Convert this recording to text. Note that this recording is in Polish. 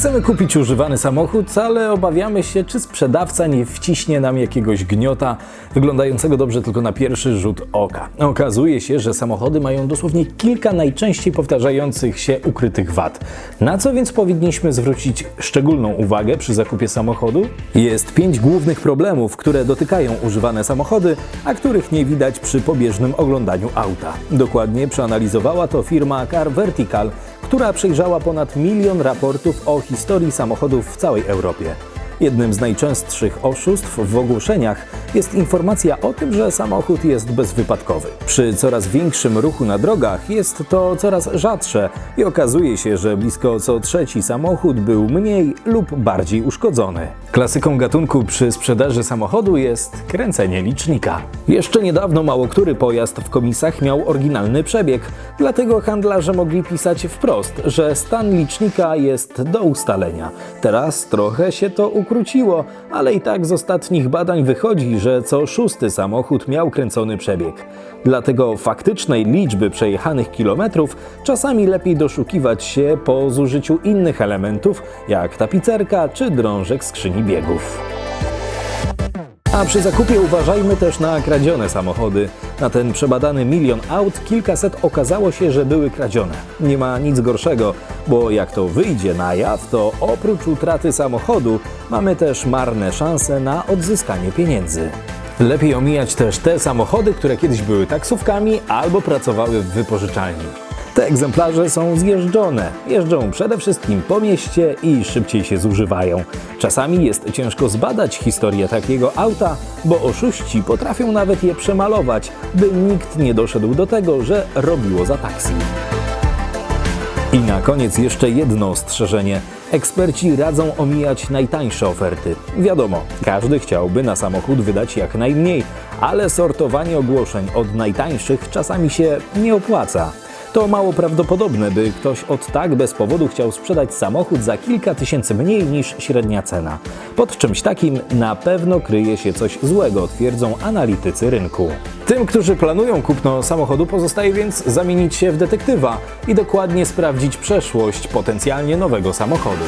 Chcemy kupić używany samochód, ale obawiamy się, czy sprzedawca nie wciśnie nam jakiegoś gniota wyglądającego dobrze tylko na pierwszy rzut oka. Okazuje się, że samochody mają dosłownie kilka najczęściej powtarzających się ukrytych wad. Na co więc powinniśmy zwrócić szczególną uwagę przy zakupie samochodu? Jest pięć głównych problemów, które dotykają używane samochody, a których nie widać przy pobieżnym oglądaniu auta. Dokładnie przeanalizowała to firma Car Vertical, która przejrzała ponad milion raportów o historii samochodów w całej Europie. Jednym z najczęstszych oszustw w ogłoszeniach jest informacja o tym, że samochód jest bezwypadkowy. Przy coraz większym ruchu na drogach jest to coraz rzadsze i okazuje się, że blisko co trzeci samochód był mniej lub bardziej uszkodzony. Klasyką gatunku przy sprzedaży samochodu jest kręcenie licznika. Jeszcze niedawno mało który pojazd w komisach miał oryginalny przebieg, dlatego handlarze mogli pisać wprost, że stan licznika jest do ustalenia. Teraz trochę się to ukróciło, ale i tak z ostatnich badań wychodzi, że co szósty samochód miał kręcony przebieg. Dlatego faktycznej liczby przejechanych kilometrów czasami lepiej doszukiwać się po zużyciu innych elementów, jak tapicerka czy drążek skrzyni biegów. A przy zakupie uważajmy też na kradzione samochody. Na ten przebadany milion aut kilkaset okazało się, że były kradzione. Nie ma nic gorszego, bo jak to wyjdzie na jaw, to oprócz utraty samochodu mamy też marne szanse na odzyskanie pieniędzy. Lepiej omijać też te samochody, które kiedyś były taksówkami albo pracowały w wypożyczalni. Te egzemplarze są zjeżdżone, jeżdżą przede wszystkim po mieście i szybciej się zużywają. Czasami jest ciężko zbadać historię takiego auta, bo oszuści potrafią nawet je przemalować, by nikt nie doszedł do tego, że robiło za taksi. I na koniec jeszcze jedno ostrzeżenie. Eksperci radzą omijać najtańsze oferty. Wiadomo, każdy chciałby na samochód wydać jak najmniej, ale sortowanie ogłoszeń od najtańszych czasami się nie opłaca. To mało prawdopodobne, by ktoś od tak bez powodu chciał sprzedać samochód za kilka tysięcy mniej niż średnia cena. Pod czymś takim na pewno kryje się coś złego, twierdzą analitycy rynku. Tym, którzy planują kupno samochodu, pozostaje więc zamienić się w detektywa i dokładnie sprawdzić przeszłość potencjalnie nowego samochodu.